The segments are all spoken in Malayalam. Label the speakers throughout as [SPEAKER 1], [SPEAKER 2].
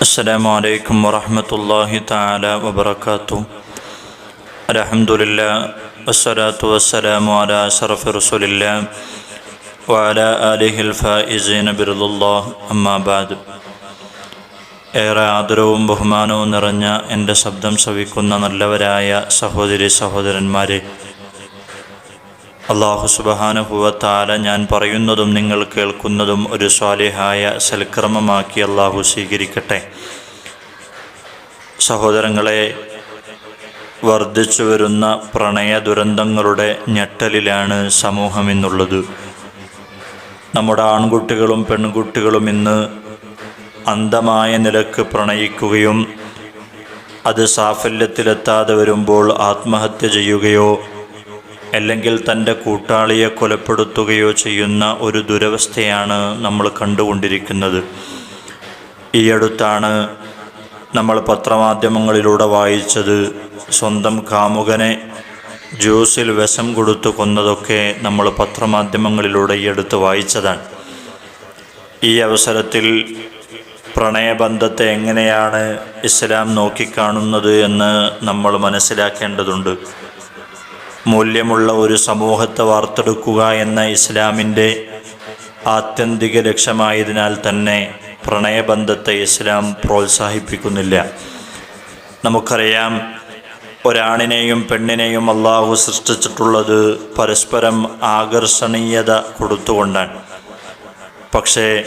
[SPEAKER 1] السلام عليكم ورحمة الله تعالى وبركاته الحمد لله والصلاة والسلام على أشرف رسول الله وعلى آله الفائزين برضا الله أما بعد ഏറെ ആദരവും ബഹുമാനവും നിറഞ്ഞ എൻ്റെ ശബ്ദം ശ്രവിക്കുന്ന നല്ലവരായ സഹോദരി സഹോദരന്മാരെ അള്ളാഹു സുബഹാനുഭവത്താല ഞാൻ പറയുന്നതും നിങ്ങൾ കേൾക്കുന്നതും ഒരു സ്വാലിഹായ സൽക്രമമാക്കി അള്ളാഹു സ്വീകരിക്കട്ടെ. സഹോദരങ്ങളെ വർദ്ധിച്ചു വരുന്ന പ്രണയ ദുരന്തങ്ങളുടെ ഞെട്ടലിലാണ് സമൂഹം എന്നുള്ളത് നമ്മുടെ ആൺകുട്ടികളും പെൺകുട്ടികളും ഇന്ന് അന്ധമായ നിലയ്ക്ക് പ്രണയിക്കുകയും അത് സാഫല്യത്തിലെത്താതെ വരുമ്പോൾ ആത്മഹത്യ ചെയ്യുകയോ അല്ലെങ്കിൽ തന്റെ കൂട്ടാളിയെ കൊലപ്പെടുത്തുകയോ ചെയ്യുന്ന ഒരു ദുരവസ്ഥയാണ് നമ്മൾ കണ്ടുകൊണ്ടിരിക്കുന്നത്. ഈ അടുത്താണ് നമ്മൾ പത്രമാധ്യമങ്ങളിലൂടെ വായിച്ചത്. സ്വന്തം കാമുകനെ ജ്യൂസിൽ വിഷം കൊടുത്തു കൊന്നതൊക്കെ നമ്മൾ പത്രമാധ്യമങ്ങളിലൂടെ ഈ അടുത്ത് വായിച്ചതാണ്. ഈ അവസരത്തിൽ പ്രണയബന്ധത്തെ എങ്ങനെയാണ് ഇസ്ലാം നോക്കിക്കാണുന്നത് എന്ന് നമ്മൾ മനസ്സിലാക്കേണ്ടതുണ്ട്. മൂല്യമുള്ള ഒരു സമൂഹത്തെ വാർത്തെടുക്കുക എന്ന ഇസ്ലാമിന്റെ ആത്യന്തിക ലക്ഷ്യമായതിനാൽ തന്നെ പ്രണയബന്ധത്തെ ഇസ്ലാം പ്രോത്സാഹിപ്പിക്കുന്നില്ല. നമുക്കറിയാം ഒരാണിനെയും പെണ്ണിനെയും അള്ളാഹു സൃഷ്ടിച്ചിട്ടുള്ളത് പരസ്പരം ആകർഷണീയത കൊടുത്തുകൊണ്ടാണ്. പക്ഷേ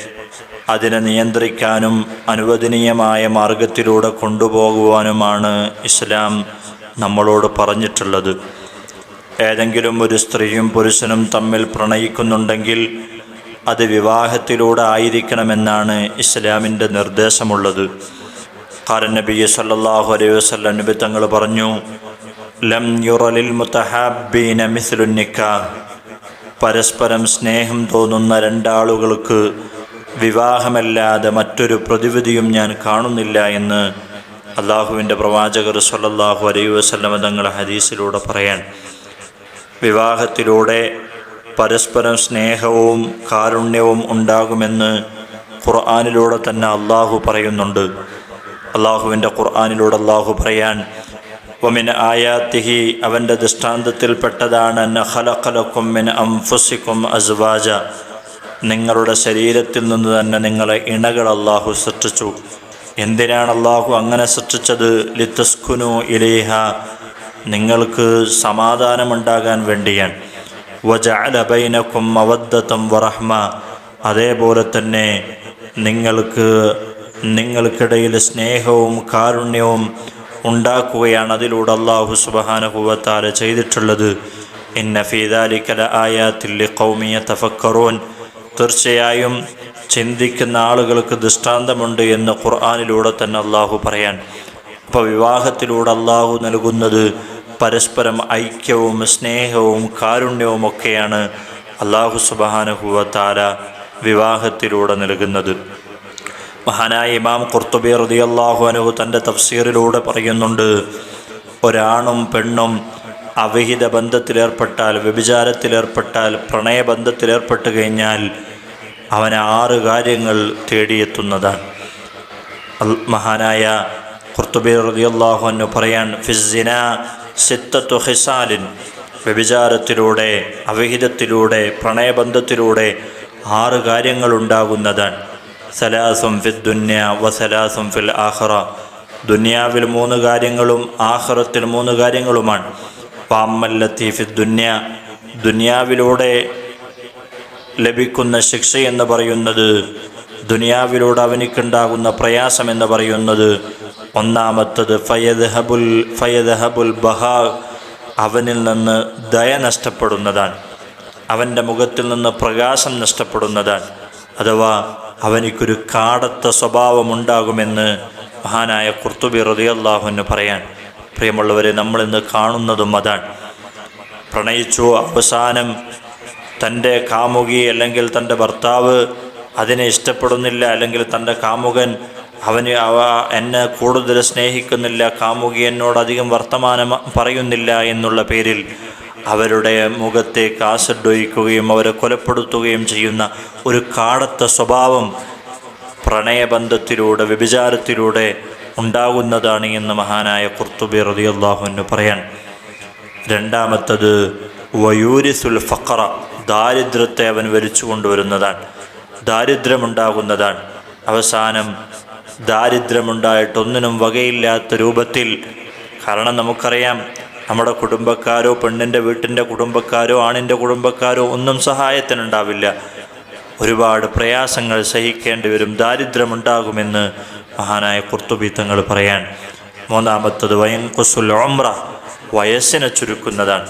[SPEAKER 1] അതിനെ നിയന്ത്രിക്കാനും അനുവദനീയമായ മാർഗത്തിലൂടെ കൊണ്ടുപോകുവാനുമാണ് ഇസ്ലാം നമ്മളോട് പറഞ്ഞിട്ടുള്ളത്. ഏതെങ്കിലും ഒരു സ്ത്രീയും പുരുഷനും തമ്മിൽ പ്രണയിക്കുന്നുണ്ടെങ്കിൽ അത് വിവാഹത്തിലൂടെ ആയിരിക്കണമെന്നാണ് ഇസ്ലാമിന്റെ നിർദ്ദേശമുള്ളത്. കാരൻ നബി സല്ലാഹു അലൈഹി വസല്ലം നബി തങ്ങൾ പറഞ്ഞു ലം യുറലിൽ മുത്തഹാബീന മിസ്ലുന്നിക്ക പരസ്പരം സ്നേഹം തോന്നുന്ന രണ്ടാളുകൾക്ക് വിവാഹമല്ലാതെ മറ്റൊരു പ്രതിവിധിയും ഞാൻ കാണുന്നില്ല എന്ന് അള്ളാഹുവിന്റെ പ്രവാചകർ സല്ലാഹു അലൈഹി വസ്ലമ തങ്ങൾ ഹദീസിലൂടെ പറയാൻ വിവാഹത്തിലൂടെ പരസ്പരം സ്നേഹവും കാരുണ്യവും ഉണ്ടാകുമെന്ന് ഖുർആാനിലൂടെ തന്നെ അള്ളാഹു പറയുന്നുണ്ട്. അള്ളാഹുവിന്റെ ഖുർആാനിലൂടെ അള്ളാഹു പറയാൻ ഒമിൻ ആയാത്തിഹി അവന്റെ ദൃഷ്ടാന്തത്തിൽപ്പെട്ടതാണ് നഹലഖലക്കും അംഫുസിക്കും അസ്വാജ. നിങ്ങളുടെ ശരീരത്തിൽ നിന്ന് തന്നെ നിങ്ങളെ ഇണകൾ അള്ളാഹു സൃഷ്ടിച്ചു. എന്തിനാണ് അള്ളാഹു അങ്ങനെ സൃഷ്ടിച്ചത്? ലിത്തസ്കുനു ഇലേഹ നിങ്ങൾക്ക് സമാധാനമുണ്ടാകാൻ വേണ്ടിയാണ്. വജാലബൈനക്കും അവദ്ധത്തും വറഹ്മ. അതേപോലെ തന്നെ നിങ്ങൾക്ക് നിങ്ങൾക്കിടയിൽ സ്നേഹവും കാരുണ്യവും ഉണ്ടാക്കുകയാണ് അതിലൂടെ അള്ളാഹു സുബഹാനുഭവത്താല ചെയ്തിട്ടുള്ളത്. ഇന്ന ഫീദാലിക്കല ആയാത്തിൽ കൗമിയ തഫക്കറോൻ തീർച്ചയായും ചിന്തിക്കുന്ന ആളുകൾക്ക് ദൃഷ്ടാന്തമുണ്ട് എന്ന് ഖുർആാനിലൂടെ തന്നെ അള്ളാഹു പറയാൻ. അപ്പോൾ വിവാഹത്തിലൂടെ അള്ളാഹു നൽകുന്നത് പരസ്പരം ഐക്യവും സ്നേഹവും കാരുണ്യവും ഒക്കെയാണ് അള്ളാഹു സുബാനുഭവത്താല വിവാഹത്തിലൂടെ നൽകുന്നത്. മഹാനായ ഇമാം കുർത്തുബി റതി അള്ളാഹു അനുഹു തന്റെ തഫ്സീറിലൂടെ പറയുന്നുണ്ട് ഒരാണും പെണ്ണും അവിഹിത ബന്ധത്തിലേർപ്പെട്ടാൽ വ്യഭിചാരത്തിലേർപ്പെട്ടാൽ പ്രണയബന്ധത്തിലേർപ്പെട്ട് കഴിഞ്ഞാൽ അവൻ ആറ് കാര്യങ്ങൾ തേടിയെത്തുന്നതാണ്. മഹാനായ ഖുർത്തുബി റളിയല്ലാഹു അൻഹു പറയാൻ ഫിസിന സിത്തത്തു ഹിസാലിൻ വ്യഭിചാരത്തിലൂടെ അവിഹിതത്തിലൂടെ പ്രണയബന്ധത്തിലൂടെ ആറ് കാര്യങ്ങൾ ഉണ്ടാകുന്നതാണ് സലാസം ഫിദ് ദുന്യ സലാസം ഫിൽ ആഹ്റ ദുന്യാവിൽ മൂന്ന് കാര്യങ്ങളും ആഹ്റത്തിൽ മൂന്ന് കാര്യങ്ങളുമാണ്. പാമ്മൽ ഫിദ് ദുന്യ ദുന്യാവിലൂടെ ലഭിക്കുന്ന ശിക്ഷ എന്ന് പറയുന്നത് ദുനിയാവിലൂടെ അവനിക്കുണ്ടാകുന്ന പ്രയാസം എന്ന് പറയുന്നത് ഒന്നാമത്തത് ഫയദ് ഹബുൽ ഫയദ് ഹബുൽ ബഹാ അവനിൽ നിന്ന് ദയ നഷ്ടപ്പെടുന്നതാണ്. അവന്റെ മുഖത്തിൽ നിന്ന് പ്രകാശം നഷ്ടപ്പെടുന്നതാണ്. അഥവാ അവനിക്കൊരു കാടത്ത സ്വഭാവമുണ്ടാകുമെന്ന് മഹാനായ കുർത്തുബി റതിയല്ലാഹുവിന് പറയാൻ. പ്രിയമുള്ളവരെ നമ്മളിന്ന് കാണുന്നതും അതാണ്. പ്രണയിച്ചു അവസാനം തന്റെ കാമുകി അല്ലെങ്കിൽ തന്റെ ഭർത്താവ് അതിനെ ഇഷ്ടപ്പെടുന്നില്ല അല്ലെങ്കിൽ തന്റെ കാമുകൻ അവന് അവ എന്നെ കൂടുതൽ സ്നേഹിക്കുന്നില്ല കാമുകി എന്നോട് അധികം വർത്തമാനം പറയുന്നില്ല എന്നുള്ള പേരിൽ അവരുടെ മുഖത്തെ ആസിഡ് അവരെ കൊലപ്പെടുത്തുകയും ചെയ്യുന്ന ഒരു കാടത്ത സ്വഭാവം പ്രണയബന്ധത്തിലൂടെ വ്യഭിചാരത്തിലൂടെ ഉണ്ടാകുന്നതാണ് എന്ന് മഹാനായ കുർത്തുബി റളിയല്ലാഹു അൻഹു പറയാൻ. രണ്ടാമത്തത് വയൂരിസുൽ ഫഖറ ദാരിദ്ര്യത്തെ അവൻ വലിച്ചു കൊണ്ടുവരുന്നതാണ് ദാരിദ്ര്യമുണ്ടാകുന്നതാണ്. അവസാനം ദാരിദ്ര്യമുണ്ടായിട്ടൊന്നിനും വകയില്ലാത്ത രൂപത്തിൽ കാരണം നമുക്കറിയാം നമ്മുടെ കുടുംബക്കാരോ പെണ്ണിന്റെ വീട്ടിന്റെ കുടുംബക്കാരോ ആണിന്റെ കുടുംബക്കാരോ ഒന്നും സഹായത്തിനുണ്ടാവില്ല. ഒരുപാട് പ്രയാസങ്ങൾ സഹിക്കേണ്ടി വരും ദാരിദ്ര്യമുണ്ടാകുമെന്ന് മഹാനായ കുർത്തുബി തങ്ങൾ പറയാൻ. മൂന്നാമത്തത് വയങ്കുസുൽ വയസ്സിനെ ചുരുക്കുന്നതാണ്.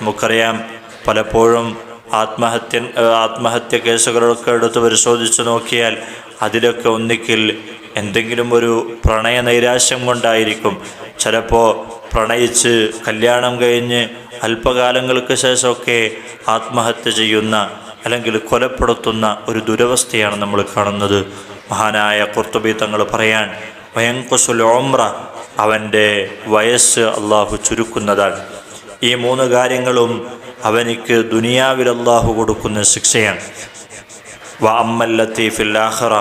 [SPEAKER 1] നമുക്കറിയാം പലപ്പോഴും ആത്മഹത്യ ആത്മഹത്യ കേസുകളൊക്കെ എടുത്ത് പരിശോധിച്ച് നോക്കിയാൽ അതിലൊക്കെ ഒന്നിക്കിൽ എന്തെങ്കിലും ഒരു പ്രണയ നൈരാശ്യം കൊണ്ടായിരിക്കും. ചിലപ്പോൾ പ്രണയിച്ച് കല്യാണം കഴിഞ്ഞ് അല്പകാലങ്ങൾക്ക് ശേഷമൊക്കെ ആത്മഹത്യ ചെയ്യുന്ന അല്ലെങ്കിൽ കൊലപ്പെടുത്തുന്ന ഒരു ദുരവസ്ഥയാണ് നമ്മൾ കാണുന്നത്. മഹാനായ കുർത്തുബി തങ്ങൾ പറയാൻ വയങ്കുസുൽ അവന്റെ വയസ്സ് അള്ളാഹു ചുരുക്കുന്നതാണ്. ഈ മൂന്ന് കാര്യങ്ങളും അവനിക്ക് ദുനിയാവിൽ അള്ളാഹു കൊടുക്കുന്ന ശിക്ഷയാണ്. വ അമ്മൽ ലത്തീഫിൽ ആഖിറ.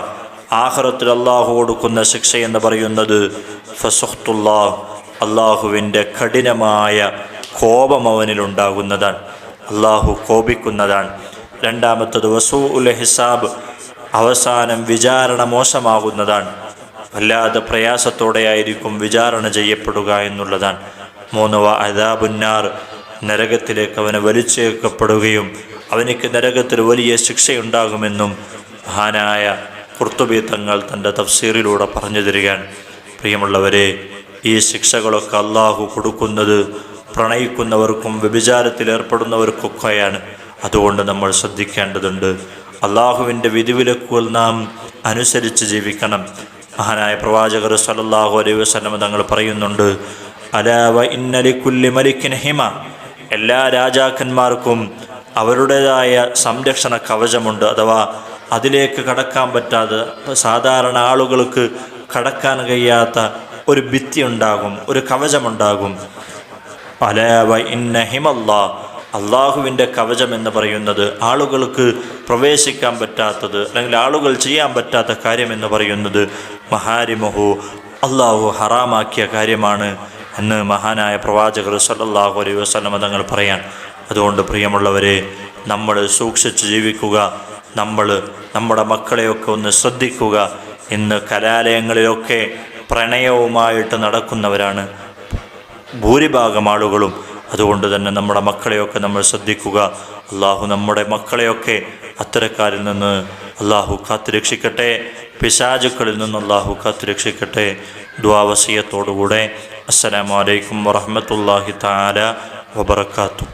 [SPEAKER 1] ആഹ്റത്തിൽ അള്ളാഹു കൊടുക്കുന്ന ശിക്ഷ എന്ന് പറയുന്നത് ഫസുഖ്തുല്ലാ അള്ളാഹുവിന്റെ കഠിനമായ കോപം അവനിലുണ്ടാകുന്നതാണ്. അള്ളാഹു കോപിക്കുന്നതാണ്. രണ്ടാമത്തത് വസൂ ഉൽ ഹിസാബ് അവസാനം വിചാരണ മോശമാകുന്നതാണ്. വല്ലാതെ പ്രയാസത്തോടെയായിരിക്കും വിചാരണ ചെയ്യപ്പെടുക എന്നുള്ളതാണ്. മൂന്ന് വ അദാബുന്നാർ. നരകത്തിലേക്ക് അവന് വലിച്ചേക്കപ്പെടുകയും അവനിക്ക് നരകത്തിൽ വലിയ ശിക്ഷയുണ്ടാകുമെന്നും മഹാനായ കുർത്തുബി തങ്ങൾ തന്റെ തഫ്സീറിലൂടെ പറഞ്ഞു തരികയാണ്. പ്രിയമുള്ളവരെ ഈ ശിക്ഷകളൊക്കെ അള്ളാഹു കൊടുക്കുന്നത് പ്രണയിക്കുന്നവർക്കും വ്യഭിചാരത്തിൽ ഏർപ്പെടുന്നവർക്കൊക്കെയാണ്. അതുകൊണ്ട് നമ്മൾ ശ്രദ്ധിക്കേണ്ടതുണ്ട്. അള്ളാഹുവിന്റെ വിധിവിലക്കുകൾ നാം അനുസരിച്ച് ജീവിക്കണം. മഹാനായ പ്രവാചകർ സലല്ലാഹു അലൈവ് വസ്ലമ തങ്ങൾ പറയുന്നുണ്ട് ഹിമ. എല്ലാ രാജാക്കന്മാർക്കും അവരുടേതായ സംരക്ഷണ കവചമുണ്ട് അഥവാ അതിലേക്ക് കടക്കാൻ പറ്റാതെ സാധാരണ ആളുകൾക്ക് കടക്കാൻ കഴിയാത്ത ഒരു ഭിത്തി ഉണ്ടാകും ഒരു കവചമുണ്ടാകും. അലാവ ഇന്ന ഹിമല്ലാ അള്ളാഹുവിന്റെ കവചം എന്ന് പറയുന്നത് ആളുകൾക്ക് പ്രവേശിക്കാൻ പറ്റാത്തത് അല്ലെങ്കിൽ ആളുകൾ ചെയ്യാൻ പറ്റാത്ത കാര്യം എന്ന് പറയുന്നത് മഹാരിമഹു അള്ളാഹു ഹറാമാക്കിയ കാര്യമാണ്. എന്ന് മഹാനായ പ്രവാചകർ സല്ലാഹു അലൈ വസല്ലമ തങ്ങൾ പറയാൻ അതുകൊണ്ട് പ്രിയമുള്ളവരെ നമ്മൾ സൂക്ഷിച്ച് ജീവിക്കുക നമ്മൾ നമ്മുടെ മക്കളെയൊക്കെ ഒന്ന് ശ്രദ്ധിക്കുക. ഇന്ന് കലാലയങ്ങളിലൊക്കെ പ്രണയവുമായിട്ട് നടക്കുന്നവരാണ് ഭൂരിഭാഗം ആളുകളും. അതുകൊണ്ട് തന്നെ നമ്മുടെ മക്കളെയൊക്കെ നമ്മൾ ശ്രദ്ധിക്കുക. അള്ളാഹു നമ്മുടെ മക്കളെയൊക്കെ അത്തരക്കാരിൽ നിന്ന് അള്ളാഹു കാത്തുരക്ഷിക്കട്ടെ. പിശാചുക്കളിൽ നിന്ന് അള്ളാഹു കാത്തുരക്ഷിക്കട്ടെ. ദ്വാവസീയത്തോടുകൂടെ അസ്സലാമലൈക്കും വറഹമത്തല്ലാഹി താല വബർക്കാത്തു